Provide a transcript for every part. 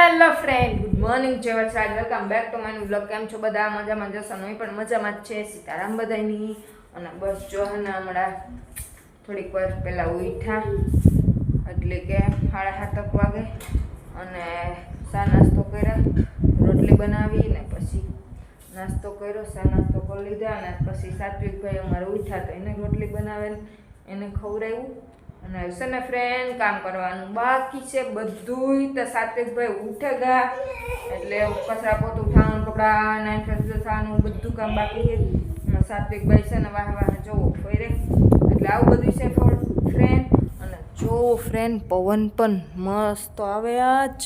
Hello friend good morning જય વરસાદ welcome back to my blog કેમ છો બધા? મજામાં જશો? નહીં પણ મજામાં જ છે. સીતારામ બધાની અને બસ જો હમણાં થોડીક વાર પહેલાં ઉઠ્યા એટલે કે સાડા સાતક વાગે. અને સા નાસ્તો કર્યા. રોટલી બનાવી ને પછી નાસ્તો કર્યો. સા નાસ્તો કરી લીધા. અને પછી સાત્વિકભાઈ અમારે ઉઠ્યા તો એને રોટલી બનાવે એને ખવડાવ્યું. અને છે ને ફ્રેન્ડ કામ કરવાનું બાકી છે બધુંય. તો સાત્વિકભાઈ ઉઠે ગયા એટલે કચરા પોતું ઉઠાવવાનું, કપડાં નાઈ ફ્રેશ થવાનું, બધું કામ બાકી છે. સાત્વિકભાઈ છે ને વાહ વાહ જોવો ફરે. એટલે આવું બધું છે ફ્રેન્ડ અને જો ફ્રેન્ડ પવન પણ મસ્ત આવે આજ.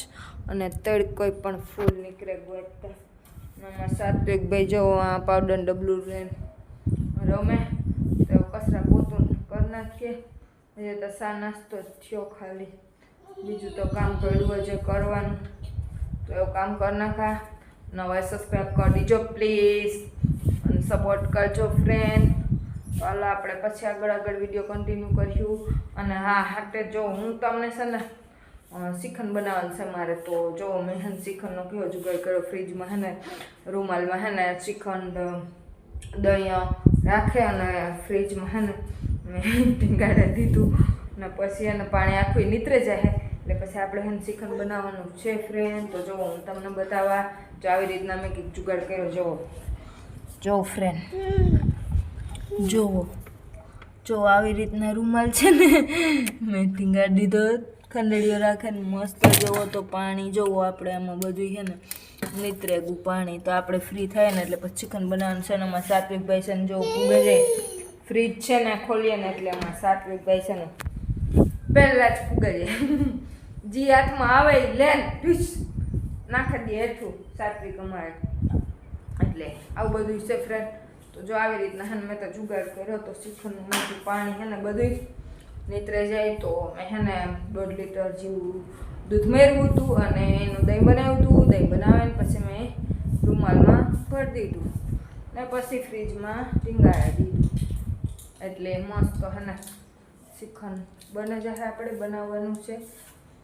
અને તડકો પણ ફૂલ નીકળે ગોતતા. આમાં સાત્વિકભાઈ જો આ પાવડર ડબલું રમે. તો કચરા પોતું કરી નાખીએ. હજી તો સા નાસ્તો જ થયો ખાલી. બીજું તો કામ પડ્યું છે કરવાનું. તો એવું કામ કરી નાખા. નવા સબસ્ક્રાઈબ કરી દીજો પ્લીઝ અને સપોર્ટ કરજો ફ્રેન્ડ ચાલો આપણે પછી આગળ આગળ વીડિયો કન્ટિન્યુ કર્યું અને હા, હાટે જો હું તમને છે ને શ્રીખંડ બનાવવાનું છે મારે, તો જો મેં હે શ્રીખંડનો કયો જુગાડ કર્યો ફ્રીજમાં હે ને, રૂમાલમાં હે ને શ્રીખંડ દહીં રાખે અને ફ્રીજમાં હે ને મેં ટીંગાડે દીધું ને પછી એને પાણી આખું નીતરે જાય. એટલે પછી આપણે એને શ્રીખંડ બનાવવાનું છે ફ્રેન્ડ તો જો હું તમને બતાવવા જો આવી રીતના મેં કંઈક જુગાડ કર્યો, જુઓ. જો ફ્રેન્ડ જુઓ. જો આવી રીતના રૂમાલ છે ને. મેં ટીંગાડી દીધો, ખંડડીઓ રાખે ને મસ્ત જોવો તો પાણી જોવો આપણે આમાં બધું છે ને નીતરે ગયું પાણી. તો આપણે ફ્રી થાય ને એટલે પછી ચિકન બનાવવાનું છે ને. એમાં સાત્વિકભાઈ છે ને જો પૂગે જાય ફ્રીજ છે ને, ખોલીએ ને એટલે એમાં સાત્વિકભાઈ છે ને પહેલાં જ ફૂગાઈએ જે હાથમાં આવે ઈ લે ઢીસ નાખી દે હેઠું સાત્વિક અમારે. એટલે આવું બધું છે ફ્રેન્ડ તો જો આવી રીતના હે મેં તો જુગાડ કર્યો તો શીખવાનું મીઠું પાણી હે ને બધું નીતરે જાય તો મેં હે ને દોઢ લીટર જેવું દૂધ મેળવ્યું હતું અને એનું દહીં બનાવ્યું હતું. દહીં બનાવીને પછી મેં રૂમાલમાં ભરી દીધું. ને પછી ફ્રીજમાં ટીંગાડી દીધું. એટલે મસ્ત હના ને બને જશે આપણે બનાવવાનું છે.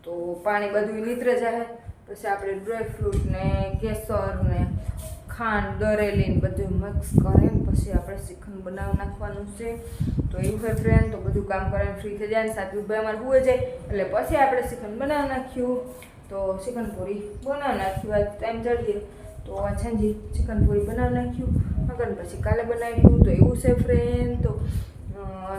તો પાણી બધું નીતરે જાહે. પછી આપણે ડ્રાયફ્રૂટને ને કેસર ને ખાંડ, દરેલી બધું મિક્સ કરીને પછી આપણે શિખંડ બનાવી નાખવાનું છે. તો એવું હોય ફ્રેન્ડ તો બધું કામ કરીને ફ્રી થઈ જાય ને સાત્વિકભાઈ અમારે હુએ જાય. એટલે પછી આપણે શિખંડ બનાવી નાખ્યું. તો શ્રીખંડ પૂરી બનાવી નાખ્યું આ ટાઈમ જડીએ તો આ સાંજે ચિકન પૂરી બનાવી નાખ્યું. મગન પછી કાલે બનાવ્યું તો એવું છે ફ્રેન્ડ તો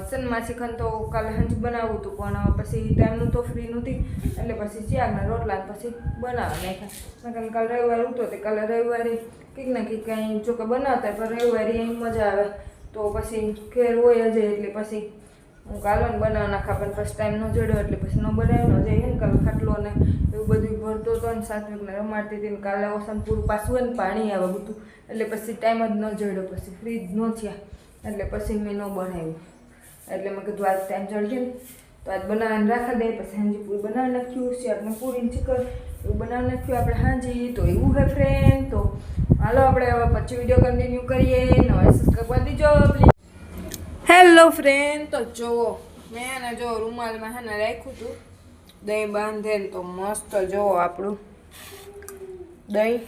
સનમાં ચિકન તો કાલે સાંજે બનાવું હતું, પણ પછી ટાઈમનું તો ફ્રી નહોતી. એટલે પછી ચિયાગના રોટલા પછી બનાવી નાખ્યા. મગન કાલે રવિવાર ઉઠો તે કાલે રવિવારે કંઈક ને કંઈક કંઈ જોકે બનાવતા પણ રવિવારે એમ મજા આવે. તો પછી ઘેર હોય જ એટલે પછી હું કાલો ને બનાવી નાખા પણ ફર્સ્ટ ટાઈમ ન જોડ્યો એટલે પછી ન બનાવ્યો ન જઈએ ને કાલે ખાટલો ને એવું બધું ભરતો હતો ને સાત્વિકને રમાડતી હતી ને કાલે ઓસન પૂરું પાછું હોય ને પાણી આવે બધું. એટલે પછી ટાઈમ જ ન જોડ્યો, પછી ફ્રીજ ન થયા. એટલે પછી મેં ન બનાવ્યું. એટલે મેં કીધું આજ ટાઈમ ચડશે ને તો આજ બનાવીને રાખી દે, પછી હાંજી પૂરી બનાવી નાખ્યું છે આપણે પૂરી ચિકન એવું બનાવી નાખ્યું, આપણે હાંજી તો એવું હે ફ્રેન્ડ તો. હાલો, આપણે હવે પછી વીડિયો કન્ટિન્યુ કરીએ, નવા સબસ્ક્રાઈબ કરી દીજો પ્લીઝ હેલો ફ્રેન્ડ તો જુઓ, મેં એને જો રૂમાલમાં હેને રાખ્યું હતું દહીં બાંધેલ તો મસ્ત જુઓ આપણું દહીં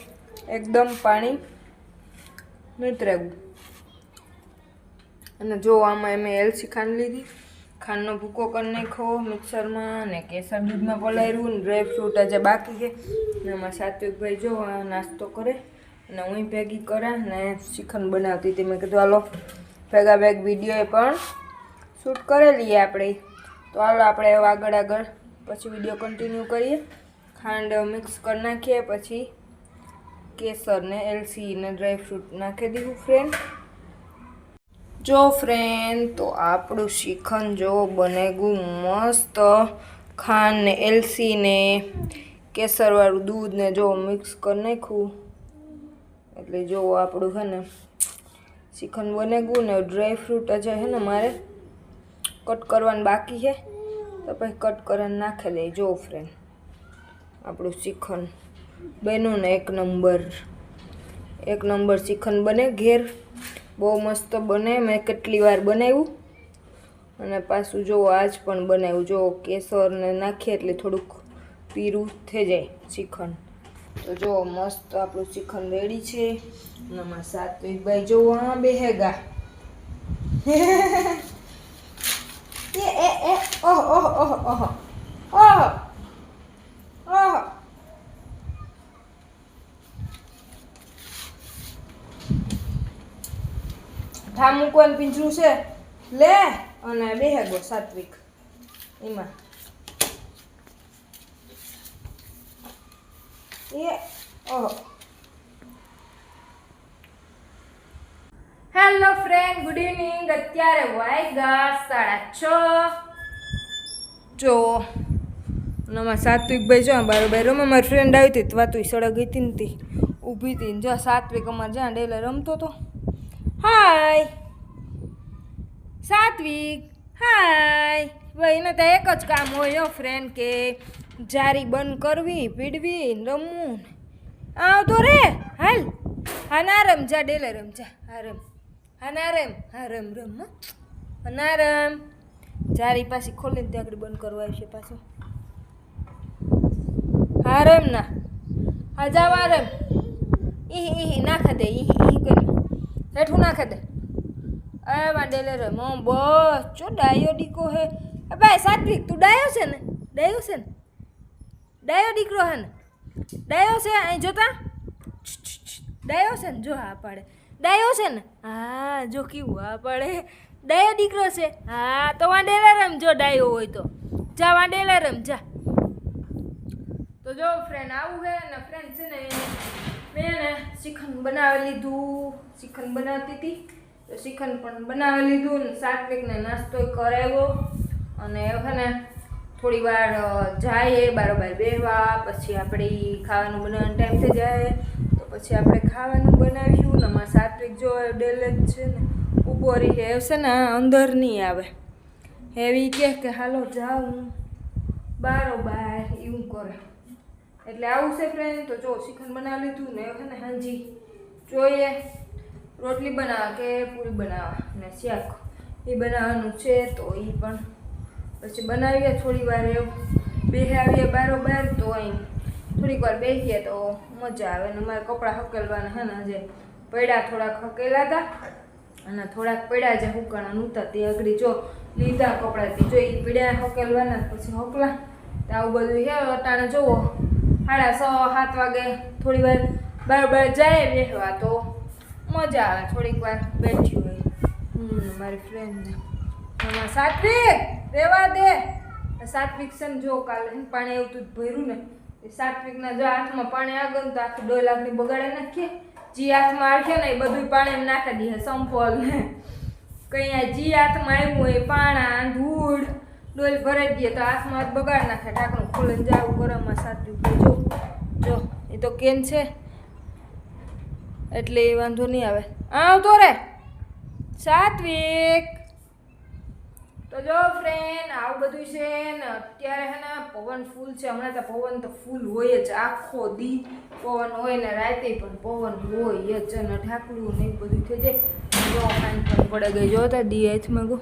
એકદમ પાણી નીતરેવું. અને જો આમાં મેં એલસી ખાંડ લીધી. ખાંડનો ભૂકો કરી નાખો મિક્સરમાં અને કેસર દૂધમાં પલાળ્યું ને ડ્રાય ફ્રૂટ આજે બાકી છે. અને એમાં સાત્વિકભાઈ જો આ નાસ્તો કરે. અને હું ભેગી કરા ને શ્રીખંડ બનાવતી હતી. મેં કીધું, હાલો ભેગા ભેગ વિડીયોએ પણ શૂટ કરેલી આપણે. તો હાલો આપણે આગળ આગળ પછી વીડિયો કન્ટિન્યુ કરીએ. ખાંડ મિક્સ કરી નાખીએ, પછી કેસરને, એલસીને ડ્રાયફ્રૂટ નાખી દીધું ફ્રેન્ડ જો ફ્રેન્ડ તો આપણું શ્રીખંડ જો બનેગું મસ્ત. ખાંડ ને એલસી કેસરવાળું દૂધને જો મિક્સ કરી નાખ્યું. એટલે જો આપણું છે ને શ્રીખંડ બનેગું ને ડ્રાય ફ્રૂટ હજે છે ને મારે કટ કરવાનું બાકી છે તો પછી કટ કરીને નાખી દઈ જો ફ્રેન્ડ આપણું શ્રીખંડ બન્યું ને એક નંબર એક નંબર શ્રીખંડ બને ઘેર. બહુ મસ્ત બને. મેં કેટલી વાર બનાવ્યું. અને પાછું જો આજ પણ બનાવ્યું. જો કેસરને નાખીએ એટલે થોડુંક પીરું થઈ જાય શ્રીખંડ તો જો મસ્ત આપણું ચિકન રેડી છે. અને અમારા સાત્વિકભાઈ જો આ બેહેગા. એ એ એ, ઓહ ઓહ ઓહ ઓહ ઓહ ઓહ. ઠા મૂકવાનું પિંજરું છે. લે, અને બેહેગો સાત્વિક. એમાં. હેલો ફ્રેન્ડ ગુડ ઇવનિંગ અત્યારે વાગ્યા સાડા છ. જો નમા સાત્વિકભાઈ જો બરોબર રમવા મારી ફ્રેન્ડ આવી હતી, વાતું સડક ગઈ હતી ને ઊભી હતી જો સાત્વિક અમારે જ્યાં ડેલે રમતો હતો હાય સાત્વિક હાય ભાઈ, એને તો એક જ કામ હોય ફ્રેન્ડ કે જારી બંધ કરવી, પીડવી, રમવું. આવતો રે, હાલ. હા, ના રમ, જા, ડેલે રમ, જા. હા, રમ. હા, ના રમ. હા, રમ રમ, હો. ના રમ. જારી પાછી ખોલીને ત્યાં આગળ બંધ કરવા આવશે પાછું. હા, રમ ના. હા જાવા રમ. ઈ ઈ નાખા દે ઈ ઈ કરી હેઠું નાખા દે એ માંડેલે રમ. હો, બસ. ચો ડાયો ડીકો હે. ભાઈ, સાત્વિક, તું ડાયો છે ને? ડાયો છે ને? ડાયો દીકરો હન ડાયો છે અહીં જોતા ડાયો છે ને જો, હા, પાડે. ડાયો છે ને હા, જો, કેવું, હા, પાડે. ડાયો દીકરો છે હા, તો વાંડેલા રમ, જો, ડાયો હોય તો. જા, વાંડેલા રમ, જા. તો જો ફ્રેન્ડ આવું છે ને ફ્રેન્ડ છે ને મેં ને શ્રીખંડ બનાવી લીધું. શ્રીખંડ બનાવતી હતી. તો શ્રીખંડ પણ બનાવી લીધું ને, સાત્વિકને નાસ્તો કરાવ્યો. અને હવે ને થોડી વાર જાય બારોબાર બેહવા, પછી આપણે ખાવાનું બનાવવાનો ટાઈમ થઈ જાય, તો પછી આપણે ખાવાનું બનાવ્યું ને અમારા સાત્વિક જો ડેલે જ છે ને, ઊભો રહી છે છે ને અંદર નહીં આવે. એવી કે, હાલો, જાઉં બારોબાર એવું કરે. એટલે આવું છે ફ્રેન્ડ તો જો શ્રીખંડ બનાવી લીધું ને છે ને હાંજી. જોઈએ, રોટલી બનાવવા કે પૂરી બનાવવા ને શાક. એ બનાવવાનું છે, તો એ પણ પછી બનાવીએ થોડી વાર એવું. બેહાવીએ બારોબાર તો અહીં થોડીક વાર બેસીએ તો મજા આવે. ને મારે કપડાં હકેલવાના હે ને જે પૈડા થોડાક હકેલા હતા અને થોડાક પૈડા જે હુકાણા નહોતા તે અઘરી જો લીધા કપડાથી જો એ પીડ્યા હકેલવાના પછી હકલા. તો આવું બધું હે અટાણે જુઓ, સાડા છ, સાત વાગે થોડી વાર બારોબાર જાય બેસવા તો મજા આવે. થોડીક વાર બેઠી હોય. હમ, મારી ફ્રેન્ડ આમાં સાત્વિક, રેવા દે. સાત્વિક છે જો કાલે પાણી આવતું ભર્યું ને, એ સાત્વિકના જો હાથમાં પાણી આગળ તો આખી ડોલ લાખની બગાડે નાખીએ. જે હાથમાં આવશે ને એ બધું પાણી એમ નાખી દઈએ, સંપોલ. ને કંઈ જી હાથમાં આવ્યું હોય, પાણા, ધૂળ, ડોલ ભરાઈ દઈએ તો હાથમાં હાથ બગાડ નાખે. ઢાંકણું ખોલીને જાવું, ગરમમાં સાત્વિક જો જો, એ તો કેન છે. એટલે એ વાંધો નહીં આવે. આવતો રે સાત્વિક. તો જો ફ્રેન્ડ આવું બધું છે ને, અત્યારે હે ને પવન ફૂલ છે. હમણાં તો પવન તો ફૂલ હોય જ. આખો દી પવન હોય ને રાતે પણ પવન હોય જ અને ઠાકડું ને બધું થઈ જાય. જો ખાંડ પણ પડે ગઈ. જો તા દી હાથમાં ગો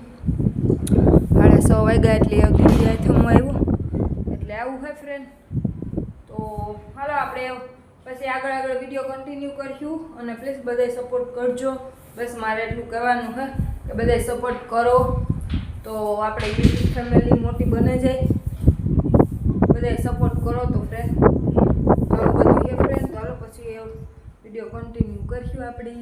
સાડા સો વાગ્યા એટલે આવતી દી હાથમાં આવ્યો એટલે આવું હે ફ્રેન્ડ તો હાલો આપણે પછી આગળ આગળ વીડિયો કન્ટિન્યુ કરશું અને પ્લીઝ બધાય સપોર્ટ કરજો. બસ મારે એટલું કહેવાનું છે કે બધાય સપોર્ટ કરો. તો આપણે યુટ્યુબ ફેમિલી મોટી બને જાય. બધા સપોર્ટ કરો તો ફ્રેન્ડ આવું બધું એ ફ્રેન્ડ ચાલો પછી એ વીડિયો કન્ટિન્યુ કરશું આપણે.